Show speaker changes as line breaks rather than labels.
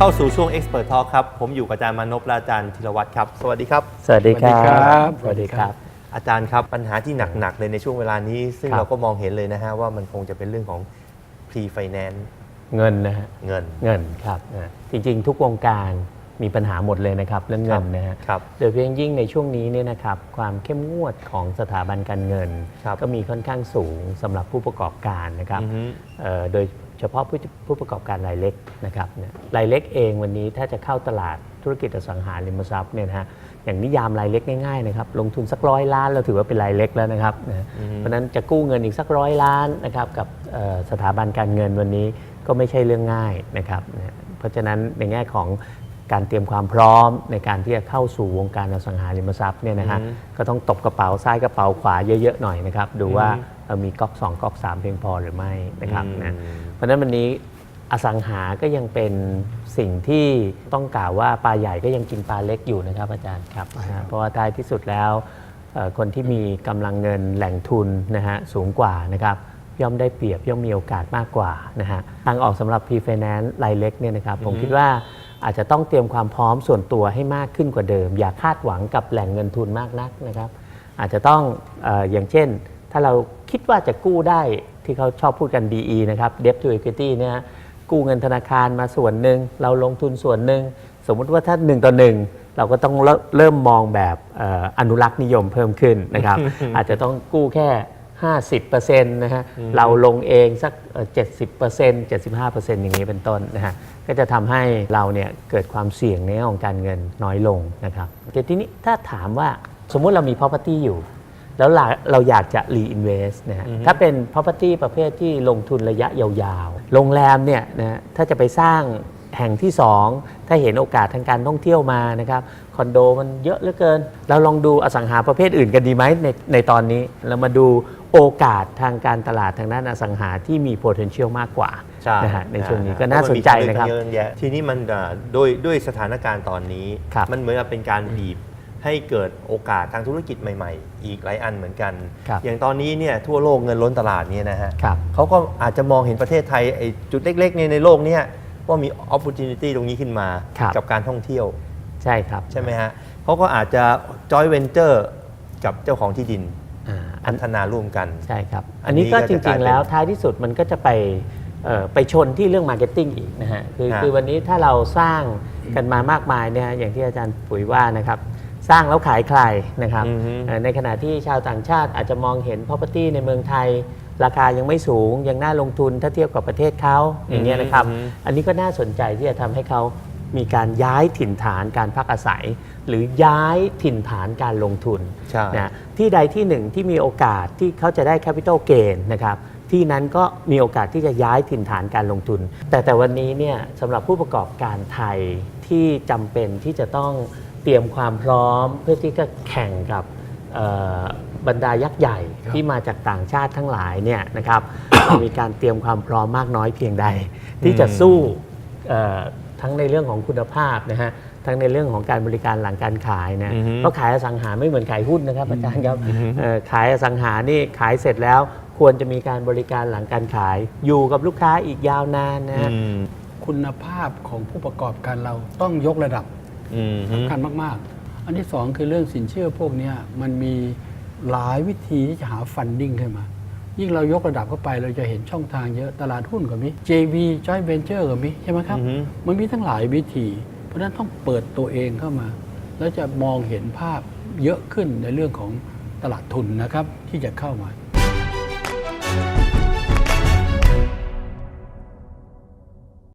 เข้าสู่ช่วง Expert Talk ครับ ผมอยู่กับอาจารย์มานพและอาจารย์ธีรวัตรครับ สวัสดีครับ
สวัสดีครั
สวัสดีครับ
บ สวัสดีครับ
อาจารย์ครับปัญหาที่หนัก ๆ เลยในช่วงเวลานี้ ซึ่ง
ครับ
เราก็มองเห็นเลยนะฮะว่ามันคงจะเป็นเรื่องของ pre finance
เงินนะฮะ
เงิน
เงินครับนะจริงๆ ทุกวงการมีปัญหาหมดเลยนะครับ เรื่องเงินนะฮะ
ครับ
โดยเฉพาะอย่างยิ่งในช่วงนี้เนี่ยนะครับความเข้มงวดของสถาบันการเงิน
ครับ
ก็มีค่อนข้างสูงสำหรับผู้ประกอบการนะครับ
อือฮึ
เอ่อโดย เฉพาะผู้ผู้ประกอบการรายเล็กนะครับเนี่ยรายเล็กเองวันนี้ถ้าจะเข้าตลาดธุรกิจอสังหาริมทรัพย์เนี่ยนะฮะอย่างนิยามรายเล็กง่ายๆนะครับลงทุนสักร้อยล้านเราถือว่าเป็นรายเล็กแล้วนะครับนะเพราะฉะนั้นจะกู้เงินอีกสักร้อยล้านนะครับกับเอ่อสถาบันการเงินวันนี้ก็ไม่ใช่เรื่องง่ายนะครับนะเพราะฉะนั้นในแง่ของ การเตรียมความพร้อมในการที่จะเข้าสู่วงการอสังหาริมทรัพย์เนี่ยนะฮะก็ต้องตบกระเป๋าซ้ายกระเป๋าขวาเยอะๆหน่อยนะครับดูว่าเอ่อมีก๊อกสองก๊อกสามเพียงพอหรือไม่นะครับนะเพราะฉะนั้นวันนี้อสังหาก็ยังเป็นสิ่งที่ต้องกล่าวว่าปลาใหญ่ก็ยังกินปลาเล็กอยู่นะครับอาจารย์ครับนะฮะเพราะว่าท้ายที่สุดแล้วเอ่อคนที่มีกำลังเงินแหล่งทุนนะฮะสูงกว่านะครับย่อมได้เปรียบย่อมมีโอกาสมากกว่านะฮะทางออกสำหรับ P-Finance รายเล็กเนี่ยนะครับผมคิดว่า อาจจะต้องเตรียมความพร้อมส่วนตัวให้มากขึ้นกว่าเดิม อย่าคาดหวังกับแหล่งเงินทุนมากนักนะครับ อาจจะต้องเอออย่างเช่น ถ้าเราคิดว่าจะกู้ได้ที่เขาชอบพูดกัน DE นะครับ Debt to Equity เนี่ยฮะกู้เงินธนาคารมาส่วนหนึ่งเราลงทุนส่วนหนึ่งสมมุติว่าถ้า1ต่อ1เราก็ต้องเริ่มเริ่มมองแบบเอ่ออนุรักษ์นิยมเพิ่มขึ้นนะครับ อาจจะต้องกู้แค่ 50%นะฮะเราลงเองสักเอ่อ70% 75%อย่างนี้เป็นต้นนะฮะก็จะทำให้เราเนี่ยเกิดความเสี่ยงในเรื่องของการเงินน้อยลงนะครับแต่ทีนี้ถ้าถามว่าสมมุติเรามี property อยู่ แล้วเราเราอยากจะ reinvest นะฮะถ้าเป็น property ประเภทที่ลงทุนระยะยาวๆ โรงแรมเนี่ยนะฮะถ้าจะไปสร้าง แห่งที่ 2 ถ้าเห็นโอกาสทางการท่องเที่ยวมานะครับคอนโดมันเยอะเหลือเกิน เราลองดูอสังหาประเภทอื่นกันดีไหมในในตอนนี้ เรามาดูโอกาสทางการตลาดทางด้านอสังหาที่มี potential มากกว่า
ใช่
นะฮะในช่วงนี้ะ
ฮะ
ก็น่าสนใจนะครับ
เพามัมีทางเลือกตั้งเยอะแยะทีนี้มันอ่าโดยด้วยสถานการณ์ตอนนี้
ครับ
มันเหมือนกับเป็นการบีบให้เกิดโอกาสทางธุรกิจใหม่ๆ อีกหลายอันเหมือนกัน
ครับ
อย่างตอนนี้เนี่ยทั่วโลกเงินล้นตลาดเนี่ยนะฮะ
ครับ
เขาก็อาจจะมองเห็นประเทศไทยไอ้จุดเล็กๆเนี่ยในโลกเนี่ย ว่ามี opportunity ตรงนี้ขึ้นมา
ครับ
กับการท่องเที่ยว
ใช่ครับ
ใช่ไหมฮะเขาก็อาจจะ joint venture กับเจ้าของที่ดิน
อ่าอั
พั
น
ฒนาร่วมกัน
ใช่ครับ
อั
อั
น
น
นี้
นี้ก็
ก็
จ
จะกลาย
ริง
เป็น
ๆแล้วท้ายที่สุดมันก็จะไปเอ่อไปชนที่เรื่องมาร์เก็ตติ้งอีกนะฮะคือ
ฮะ
คือวันนี้ถ้าเราสร้างกันมามากมายเนี่ยฮะอย่างที่อาจารย์ปุ๋ยว่านะครับสร้างแล้วขายใครนะครับ
อือฮึ
เอ่อในขณะที่ชาวต่างชาติอาจจะมองเห็น property ในเมืองไทย ราคายังไม่สูงยังน่าลงทุนถ้าเทียบกับประเทศเขาอย่างเงี้ยนะครับ อันนี้ก็น่าสนใจที่จะทำให้เขามีการย้ายถิ่นฐานการพักอาศัย หรือย้ายถิ่นฐานการลงทุน
ใช่
นะที่ใดที่หนึ่งที่มีโอกาสที่เขาจะได้แคปิตอลเกนนะครับที่นั้นก็มีโอกาสที่จะย้ายถิ่นฐานการลงทุน แต่แต่วันนี้เนี่ยสำหรับผู้ประกอบการไทยที่จำเป็นที่จะต้องเตรียมความพร้อมเพื่อที่จะแข่งกับเอ่อ บรรดายักษ์ใหญ่ที่มาจากต่างชาติทั้งหลายเนี่ยนะครับ มีการเตรียมความพร้อมมากน้อยเพียงใด ที่จะสู้เอ่อทั้งในเรื่องของคุณภาพนะฮะทั้งในเรื่องของการบริการหลังการขายนะ
อือฮึ
เพราะขายอสังหาไม่เหมือนขายหุ้นนะครับอาจารย์ครับเอ่อขายอสังหานี่ขายเสร็จแล้วควรจะมีการบริการหลังการขาย อยู่กับลูกค้าอีกยาวนานนะฮะ
อืม
คุณภาพของผู้ประกอบการเราต้องยกระดับ
อืม
สำคัญมาก ๆ อันที่สองคือเรื่องสินเชื่อพวกเนี้ยมันมี หลายวิธีที่จะหาฟันดิ้งขึ้นมา ยิ่งเรายกระดับเข้าไปเราจะเห็นช่องทางเยอะตลาดหุ้นก็มี JV Joint Venture ก็มีใช่ไหมครับ
อือฮึ
มันมีทั้งหลายวิธี เพราะฉะนั้นต้องเปิดตัวเองเข้ามา แล้วจะมองเห็นภาพเยอะขึ้นในเรื่องของตลาดทุนนะครับที่จะเข้ามา